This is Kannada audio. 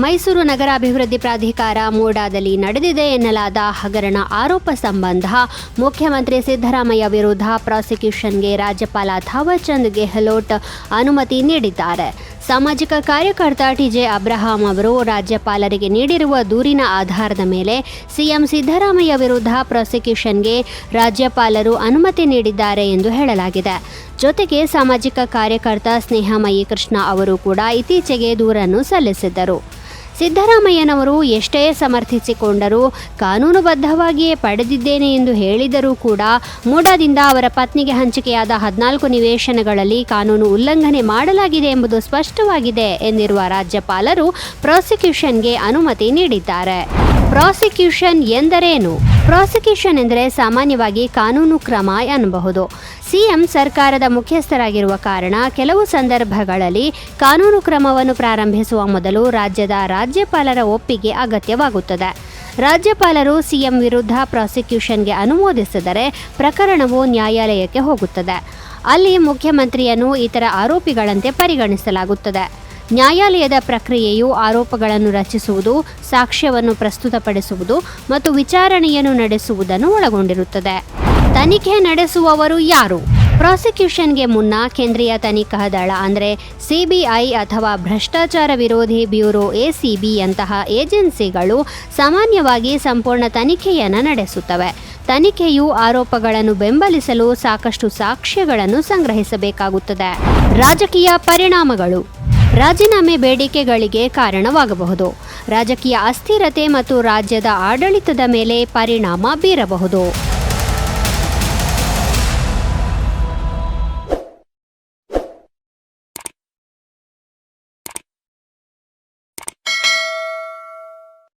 ಮೈಸೂರು ನಗರ ಅಭಿವೃದ್ಧಿ ಪ್ರಾಧಿಕಾರ ಮೋಡಾದಲ್ಲಿ ನಡೆದಿದೆ ಎನ್ನಲಾದ ಹಗರಣ ಆರೋಪ ಸಂಬಂಧ ಮುಖ್ಯಮಂತ್ರಿ ಸಿದ್ದರಾಮಯ್ಯ ವಿರುದ್ಧ ಪ್ರಾಸಿಕ್ಯೂಷನ್ಗೆ ರಾಜ್ಯಪಾಲ ಥಾವರ್ಚಂದ್ ಗೆಹ್ಲೋಟ್ ಅನುಮತಿ ನೀಡಿದ್ದಾರೆ. ಸಾಮಾಜಿಕ ಕಾರ್ಯಕರ್ತ ಟಿಜೆ ಅಬ್ರಹಾಂ ಅವರು ರಾಜ್ಯಪಾಲರಿಗೆ ನೀಡಿರುವ ದೂರಿನ ಆಧಾರದ ಮೇಲೆ ಸಿಎಂ ಸಿದ್ದರಾಮಯ್ಯ ವಿರುದ್ಧ ಪ್ರಾಸಿಕ್ಯೂಷನ್ಗೆ ರಾಜ್ಯಪಾಲರು ಅನುಮತಿ ನೀಡಿದ್ದಾರೆ ಎಂದು ಹೇಳಲಾಗಿದೆ. ಜೊತೆಗೆ ಸಾಮಾಜಿಕ ಕಾರ್ಯಕರ್ತ ಸ್ನೇಹಮಯಿ ಕೃಷ್ಣ ಅವರು ಕೂಡ ಇತ್ತೀಚೆಗೆ ದೂರನ್ನು ಸಲ್ಲಿಸಿದ್ದರು. ಸಿದ್ದರಾಮಯ್ಯನವರು ಎಷ್ಟೇ ಸಮರ್ಥಿಸಿಕೊಂಡರೂ ಕಾನೂನುಬದ್ಧವಾಗಿಯೇ ಪಡೆದಿದ್ದೇನೆ ಎಂದು ಹೇಳಿದರೂ ಕೂಡ ಮೂಡಾದಿಂದ ಅವರ ಪತ್ನಿಗೆ ಹಂಚಿಕೆಯಾದ ಹದಿನಾಲ್ಕು ನಿವೇಶನಗಳಲ್ಲಿ ಕಾನೂನು ಉಲ್ಲಂಘನೆ ಮಾಡಲಾಗಿದೆ ಎಂಬುದು ಸ್ಪಷ್ಟವಾಗಿದೆ ಎಂದಿರುವ ರಾಜ್ಯಪಾಲರು ಪ್ರಾಸಿಕ್ಯೂಷನ್ಗೆ ಅನುಮತಿ ನೀಡಿದ್ದಾರೆ. ಪ್ರಾಸಿಕ್ಯೂಷನ್ ಎಂದರೇನು? ಪ್ರಾಸಿಕ್ಯೂಷನ್ ಎಂದರೆ ಸಾಮಾನ್ಯವಾಗಿ ಕಾನೂನು ಕ್ರಮ ಎನ್ನಬಹುದು. ಸಿಎಂ ಸರ್ಕಾರದ ಮುಖ್ಯಸ್ಥರಾಗಿರುವ ಕಾರಣ ಕೆಲವು ಸಂದರ್ಭಗಳಲ್ಲಿ ಕಾನೂನು ಕ್ರಮವನ್ನು ಪ್ರಾರಂಭಿಸುವ ಮೊದಲು ರಾಜ್ಯದ ರಾಜ್ಯಪಾಲರ ಒಪ್ಪಿಗೆ ಅಗತ್ಯವಾಗುತ್ತದೆ. ರಾಜ್ಯಪಾಲರು ಸಿಎಂ ವಿರುದ್ಧ ಪ್ರಾಸಿಕ್ಯೂಷನ್ಗೆ ಅನುಮೋದಿಸಿದರೆ ಪ್ರಕರಣವು ನ್ಯಾಯಾಲಯಕ್ಕೆ ಹೋಗುತ್ತದೆ. ಅಲ್ಲಿ ಮುಖ್ಯಮಂತ್ರಿಯನ್ನು ಇತರ ಆರೋಪಿಗಳಂತೆ ಪರಿಗಣಿಸಲಾಗುತ್ತದೆ. ನ್ಯಾಯಾಲಯದ ಪ್ರಕ್ರಿಯೆಯು ಆರೋಪಗಳನ್ನು ರಚಿಸುವುದು, ಸಾಕ್ಷ್ಯವನ್ನು ಪ್ರಸ್ತುತಪಡಿಸುವುದು ಮತ್ತು ವಿಚಾರಣೆಯನ್ನು ನಡೆಸುವುದನ್ನು ಒಳಗೊಂಡಿರುತ್ತದೆ. ತನಿಖೆ ನಡೆಸುವವರು ಯಾರು? ಪ್ರಾಸಿಕ್ಯೂಷನ್ಗೆ ಮುನ್ನ ಕೇಂದ್ರೀಯ ತನಿಖಾ ದಳ ಅಂದರೆ ಸಿಬಿಐ ಅಥವಾ ಭ್ರಷ್ಟಾಚಾರ ವಿರೋಧಿ ಬ್ಯೂರೋ ಎಸಿಬಿಯಂತಹ ಏಜೆನ್ಸಿಗಳು ಸಾಮಾನ್ಯವಾಗಿ ಸಂಪೂರ್ಣ ತನಿಖೆಯನ್ನು ನಡೆಸುತ್ತವೆ. ತನಿಖೆಯು ಆರೋಪಗಳನ್ನು ಬೆಂಬಲಿಸಲು ಸಾಕಷ್ಟು ಸಾಕ್ಷ್ಯಗಳನ್ನು ಸಂಗ್ರಹಿಸಬೇಕಾಗುತ್ತದೆ. ರಾಜಕೀಯ ಪರಿಣಾಮಗಳು. ರಾಜೀನಾಮೆ ಬೇಡಿಕೆಗಳಿಗೆ ಕಾರಣವಾಗಬಹುದು. ರಾಜಕೀಯ ಅಸ್ಥಿರತೆ ಮತ್ತು ರಾಜ್ಯದ ಆಡಳಿತದ ಮೇಲೆ ಪರಿಣಾಮ ಬೀರಬಹುದು.